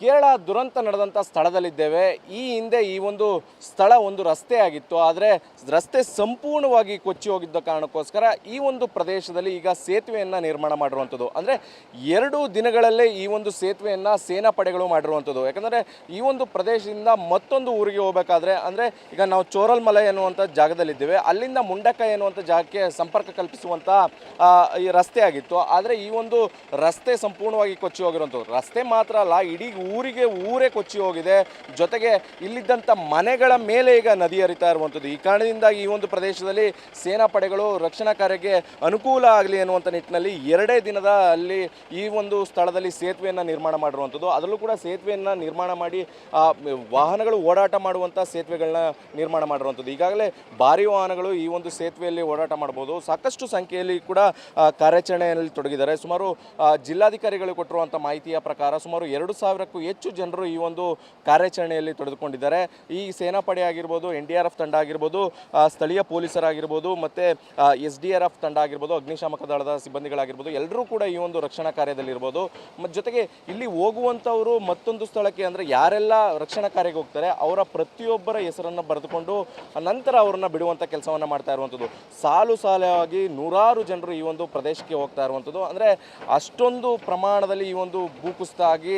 ಕೇರಳ ದುರಂತ ನಡೆದಂಥ ಸ್ಥಳದಲ್ಲಿದ್ದೇವೆ. ಈ ಹಿಂದೆ ಈ ಒಂದು ಸ್ಥಳ ಒಂದು ರಸ್ತೆ ಆಗಿತ್ತು. ಆದರೆ ರಸ್ತೆ ಸಂಪೂರ್ಣವಾಗಿ ಕೊಚ್ಚಿ ಹೋಗಿದ್ದ ಕಾರಣಕ್ಕೋಸ್ಕರ ಈ ಒಂದು ಪ್ರದೇಶದಲ್ಲಿ ಈಗ ಸೇತುವೆಯನ್ನು ನಿರ್ಮಾಣ ಮಾಡಿರುವಂಥದ್ದು ಅಂದರೆ ಎರಡು ದಿನಗಳಲ್ಲೇ ಈ ಒಂದು ಸೇತುವೆಯನ್ನು ಸೇನಾ ಪಡೆಗಳು ಮಾಡಿರುವಂಥದ್ದು ಯಾಕಂದರೆ ಈ ಒಂದು ಪ್ರದೇಶದಿಂದ ಮತ್ತೊಂದು ಊರಿಗೆ ಹೋಗಬೇಕಾದ್ರೆ, ಅಂದರೆ ಈಗ ನಾವು ಚೋರಲ್ಮಲೆ ಎನ್ನುವಂಥ ಜಾಗದಲ್ಲಿದ್ದೇವೆ. ಅಲ್ಲಿಂದ ಮುಂಡಕ್ಕ ಎನ್ನುವಂಥ ಜಾಗಕ್ಕೆ ಸಂಪರ್ಕ ಕಲ್ಪಿಸುವಂಥ ಈ ರಸ್ತೆ ಆಗಿತ್ತು. ಆದರೆ ಈ ಒಂದು ರಸ್ತೆ ಸಂಪೂರ್ಣವಾಗಿ ಕೊಚ್ಚಿ ಹೋಗಿರುವಂಥದ್ದು ರಸ್ತೆ ಮಾತ್ರ ಅಲ್ಲ, ಇಡೀ ಊರಿಗೆ ಊರೇ ಕೊಚ್ಚಿ ಹೋಗಿದೆ. ಜೊತೆಗೆ ಇಲ್ಲಿದ್ದಂಥ ಮನೆಗಳ ಮೇಲೆ ಈಗ ನದಿ ಹರಿತಾ ಇರುವಂಥದ್ದು. ಈ ಕಾರಣದಿಂದಾಗಿ ಈ ಒಂದು ಪ್ರದೇಶದಲ್ಲಿ ಸೇನಾ ಪಡೆಗಳು ರಕ್ಷಣಾ ಕಾರ್ಯಕ್ಕೆ ಅನುಕೂಲ ಆಗಲಿ ಅನ್ನುವಂಥ ನಿಟ್ಟಿನಲ್ಲಿ ಎರಡೇ ದಿನದ ಅಲ್ಲಿ ಈ ಒಂದು ಸ್ಥಳದಲ್ಲಿ ಸೇತುವೆಯನ್ನು ನಿರ್ಮಾಣ ಮಾಡಿರುವಂಥದ್ದು. ಅದರಲ್ಲೂ ಕೂಡ ಸೇತುವೆಯನ್ನು ನಿರ್ಮಾಣ ಮಾಡಿ ವಾಹನಗಳು ಓಡಾಟ ಮಾಡುವಂಥ ಸೇತುವೆಗಳನ್ನ ನಿರ್ಮಾಣ ಮಾಡಿರುವಂಥದ್ದು. ಈಗಾಗಲೇ ಭಾರಿ ವಾಹನಗಳು ಈ ಒಂದು ಸೇತುವೆಯಲ್ಲಿ ಓಡಾಟ ಮಾಡ್ಬೋದು. ಸಾಕಷ್ಟು ಸಂಖ್ಯೆಯಲ್ಲಿ ಕೂಡ ಕಾರ್ಯಾಚರಣೆಯಲ್ಲಿ ತೊಡಗಿದ್ದಾರೆ. ಸುಮಾರು ಜಿಲ್ಲಾಧಿಕಾರಿಗಳು ಕೊಟ್ಟಿರುವಂಥ ಮಾಹಿತಿಯ ಪ್ರಕಾರ ಸುಮಾರು ಎರಡು ಸಾವಿರಕ್ಕೂ ಹೆಚ್ಚು ಜನರು ಈ ಒಂದು ಕಾರ್ಯಾಚರಣೆಯಲ್ಲಿ ತೊಡೆದುಕೊಂಡಿದ್ದಾರೆ ಈ ಸೇನಾಪಡೆ ಆಗಿರ್ಬೋದು, ಎನ್ ಡಿ ಆರ್ ಎಫ್ ತಂಡ ಆಗಿರ್ಬೋದು ಸ್ಥಳೀಯ ಪೊಲೀಸರಾಗಿರ್ಬೋದು, ಮತ್ತು ಎಸ್ ಡಿ ಆರ್ ಎಫ್ ತಂಡ ಆಗಿರ್ಬೋದು, ಅಗ್ನಿಶಾಮಕ ದಳದ ಸಿಬ್ಬಂದಿಗಳಾಗಿರ್ಬೋದು ಎಲ್ಲರೂ ಕೂಡ ಈ ಒಂದು ರಕ್ಷಣಾ ಕಾರ್ಯದಲ್ಲಿರ್ಬೋದು. ಮತ್ತು ಜೊತೆಗೆ ಇಲ್ಲಿ ಹೋಗುವಂಥವರು ಮತ್ತೊಂದು ಸ್ಥಳಕ್ಕೆ ಅಂದರೆ ಯಾರೆಲ್ಲ ರಕ್ಷಣಾ ಕಾರ್ಯಕ್ಕೆ ಹೋಗ್ತಾರೆ, ಅವರ ಪ್ರತಿಯೊಬ್ಬರ ಹೆಸರನ್ನು ಬರೆದುಕೊಂಡು ನಂತರ ಅವರನ್ನ ಬಿಡುವಂಥ ಕೆಲಸವನ್ನು ಮಾಡ್ತಾ ಇರುವಂಥದ್ದು. ಸಾಲು ಸಾಲಾಗಿ ನೂರಾರು ಜನರು ಈ ಒಂದು ಪ್ರದೇಶಕ್ಕೆ ಹೋಗ್ತಾ ಇರುವಂಥದ್ದು. ಅಂದರೆ ಅಷ್ಟೊಂದು ಪ್ರಮಾಣದಲ್ಲಿ ಈ ಒಂದು ಭೂಕುಸಿತ ಆಗಿ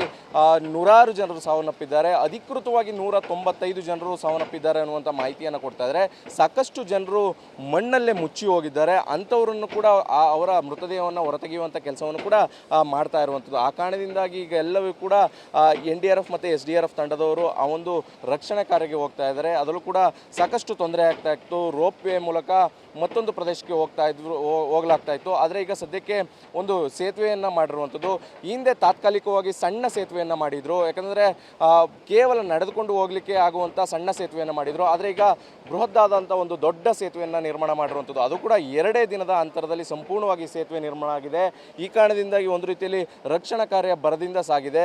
ನೂರಾರು ಜನರು ಸಾವನ್ನಪ್ಪಿದ್ದಾರೆ. ಅಧಿಕೃತವಾಗಿ ನೂರ ತೊಂಬತ್ತೈದು ಜನರು ಸಾವನ್ನಪ್ಪಿದ್ದಾರೆ ಅನ್ನುವಂಥ ಮಾಹಿತಿಯನ್ನು ಕೊಡ್ತಾ ಇದ್ದಾರೆ. ಸಾಕಷ್ಟು ಜನರು ಮಣ್ಣಲ್ಲೇ ಮುಚ್ಚಿ ಹೋಗಿದ್ದಾರೆ. ಅಂಥವರನ್ನು ಕೂಡ ಅವರ ಮೃತದೇಹವನ್ನು ಹೊರತೆಗೆಯುವಂಥ ಕೆಲಸವನ್ನು ಕೂಡ ಮಾಡ್ತಾ ಇರುವಂಥದ್ದು. ಆ ಕಾರಣದಿಂದಾಗಿ ಈಗ ಎಲ್ಲವೂ ಕೂಡ ಎನ್ ಡಿ ಆರ್ ಎಫ್ ಮತ್ತು ಎಸ್ ಡಿ ಆರ್ ಎಫ್ ತಂಡದವರು ಆ ಒಂದು ರಕ್ಷಣೆ ಕಾರ್ಯಕ್ಕೆ ಹೋಗ್ತಾ ಇದ್ದಾರೆ. ಅದರಲ್ಲೂ ಕೂಡ ಸಾಕಷ್ಟು ತೊಂದರೆ ಆಗ್ತಾ ಇತ್ತು. ರೋಪ್ ವೇ ಮೂಲಕ ಮತ್ತೊಂದು ಪ್ರದೇಶಕ್ಕೆ ಹೋಗ್ತಾ ಇದ್ರು ಹೋಗ್ಲಾಗ್ತಾ ಇತ್ತು. ಆದರೆ ಈಗ ಸದ್ಯಕ್ಕೆ ಒಂದು ಸೇತುವೆಯನ್ನು ಮಾಡಿರುವಂಥದ್ದು. ಹಿಂದೆ ತಾತ್ಕಾಲಿಕವಾಗಿ ಸಣ್ಣ ಸೇತುವೆಯನ್ನು ಮಾಡಿದರು. ಯಾಕಂದರೆ ಕೇವಲ ನಡೆದುಕೊಂಡು ಹೋಗಲಿಕ್ಕೆ ಆಗುವಂಥ ಸಣ್ಣ ಸೇತುವೆಯನ್ನು ಮಾಡಿದರು. ಆದರೆ ಈಗ ಬೃಹದ್ದಾದಂಥ ಒಂದು ದೊಡ್ಡ ಸೇತುವೆಯನ್ನು ನಿರ್ಮಾಣ ಮಾಡಿರುವಂಥದ್ದು ಅದು ಕೂಡ ಎರಡೇ ದಿನದ ಅಂತರದಲ್ಲಿ ಸಂಪೂರ್ಣವಾಗಿ ಸೇತುವೆ ನಿರ್ಮಾಣ ಆಗಿದೆ. ಈ ಕಾರಣದಿಂದಾಗಿ ಒಂದು ರೀತಿಯಲ್ಲಿ ರಕ್ಷಣಾ ಕಾರ್ಯ ಬರದಿಂದ ಸಾಗಿದೆ.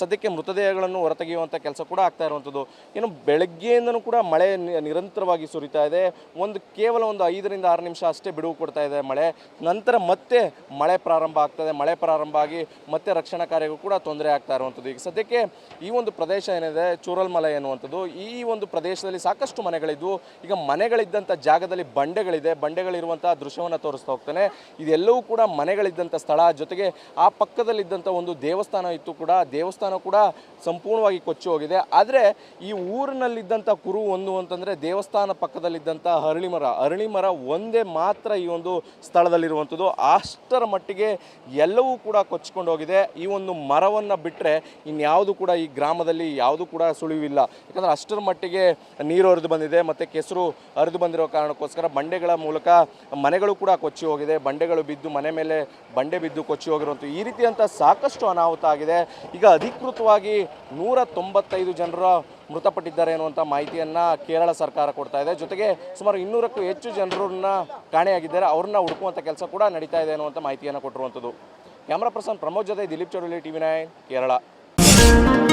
ಸದ್ಯಕ್ಕೆ ಮೃತದೇಹಗಳನ್ನು ಹೊರತೆಗೆಯುವಂಥ ಕೆಲಸ ಕೂಡ ಆಗ್ತಾ ಇರುವಂಥದ್ದು ಇನ್ನು ಬೆಳಗ್ಗೆಯಿಂದನೂ ಕೂಡ ಮಳೆ ನಿರಂತರವಾಗಿ ಸುರಿತಾ ಇದೆ. ಒಂದು ಕೇವಲ ಒಂದು ಐದರಿಂದ ಆರು ನಿಮಿಷ ಅಷ್ಟೇ ಬಿಡುವು ಕೊಡ್ತಾ ಇದೆ ಮಳೆ. ನಂತರ ಮತ್ತೆ ಮಳೆ ಪ್ರಾರಂಭ ಆಗ್ತದೆ ಮಳೆ ಪ್ರಾರಂಭ ಆಗಿ ಮತ್ತೆ ರಕ್ಷಣಾ ಕಾರ್ಯಕ್ಕೂ ಕೂಡ ತೊಂದರೆ ಆಗ್ತಾ ಇರುವಂಥದ್ದು ಈಗ ಸದ್ಯಕ್ಕೆ ಈ ಒಂದು ಪ್ರದೇಶ ಏನಿದೆ, ಚೂರಲ್ಮಲೆ ಎನ್ನುವಂಥದ್ದು, ಈ ಒಂದು ಪ್ರದೇಶದಲ್ಲಿ ಸಾಕಷ್ಟು ಮನೆಗಳಿದ್ವು ಈಗ ಮನೆಗಳಿದ್ದಂಥ ಜಾಗದಲ್ಲಿ ಬಂಡೆಗಳಿದೆ, ಬಂಡೆಗಳಿರುವಂಥ ದೃಶ್ಯವನ್ನು ತೋರಿಸ್ತಾ ಹೋಗ್ತಾನೆ. ಇದೆಲ್ಲವೂ ಕೂಡ ಮನೆಗಳಿದ್ದಂಥ ಸ್ಥಳ, ಜೊತೆಗೆ ಆ ಪಕ್ಕದಲ್ಲಿದ್ದಂಥ ಒಂದು ದೇವಸ್ಥಾನ ಇತ್ತು ಕೂಡ, ದೇವಸ್ಥಾನ ಕೂಡ ಸಂಪೂರ್ಣವಾಗಿ ಕೊಚ್ಚಿ ಹೋಗಿದೆ. ಆದರೆ ಈ ಊರಿನಲ್ಲಿದ್ದಂಥ ಕುರು ಒಂದು ಅಂತಂದರೆ ದೇವಸ್ಥಾನ ಪಕ್ಕದಲ್ಲಿದ್ದಂಥ ಅರಳಿ ಮರ ಅರಳಿ ಮರ ಒಂದೇ ಮಾತ್ರ ಈ ಒಂದು ಸ್ಥಳದಲ್ಲಿರುವಂಥದ್ದು. ಅಷ್ಟರ ಮಟ್ಟಿಗೆ ಎಲ್ಲವೂ ಕೂಡ ಕೊಚ್ಕೊಂಡು ಹೋಗಿದೆ. ಈ ಒಂದು ಮರವನ್ನು ಬಿಟ್ಟರೆ ಇನ್ಯಾವುದು ಕೂಡ ಈ ಗ್ರಾಮದಲ್ಲಿ ಯಾವುದು ಕೂಡ ಸುಳಿವಿಲ್ಲ. ಯಾಕಂದರೆ ಅಷ್ಟರ ಮಟ್ಟಿಗೆ ನೀರು ಹರಿದು ಬಂದಿದೆ, ಮತ್ತು ಕೆಸರು ಹರಿದು ಬಂದಿರೋ ಕಾರಣಕ್ಕೋಸ್ಕರ ಬಂಡೆಗಳ ಮೂಲಕ ಮನೆಗಳು ಕೂಡ ಕೊಚ್ಚಿ ಹೋಗಿದೆ. ಬಂಡೆಗಳು ಬಿದ್ದು ಮನೆ ಮೇಲೆ ಬಂಡೆ ಬಿದ್ದು ಕೊಚ್ಚಿ ಹೋಗಿರುವಂಥ ಈ ರೀತಿಯಂಥ ಸಾಕಷ್ಟು ಅನಾಹುತ ಆಗಿದೆ. ಈಗ ಅಧಿಕೃತವಾಗಿ ನೂರ ತೊಂಬತ್ತೈದು ಜನರ ಮೃತಪಟ್ಟಿದ್ದಾರೆ ಅನ್ನುವಂಥ ಮಾಹಿತಿಯನ್ನು ಕೇರಳ ಸರ್ಕಾರ ಕೊಡ್ತಾ ಇದೆ. ಜೊತೆಗೆ ಸುಮಾರು ಇನ್ನೂರಕ್ಕೂ ಹೆಚ್ಚು ಜನರನ್ನ ಕಾಣೆಯಾಗಿದ್ದಾರೆ. ಅವ್ರನ್ನ ಹುಡುಕುವಂಥ ಕೆಲಸ ಕೂಡ ನಡೀತಾ ಇದೆ ಅನ್ನುವಂಥ ಮಾಹಿತಿಯನ್ನು ಕೊಟ್ಟಿರುವಂಥದ್ದು ಕ್ಯಾಮ್ರಾ ಪರ್ಸನ್ ಪ್ರಮೋದ್ ಜೊತೆ Dileep Chowdali T V nine, Kerala. Thank you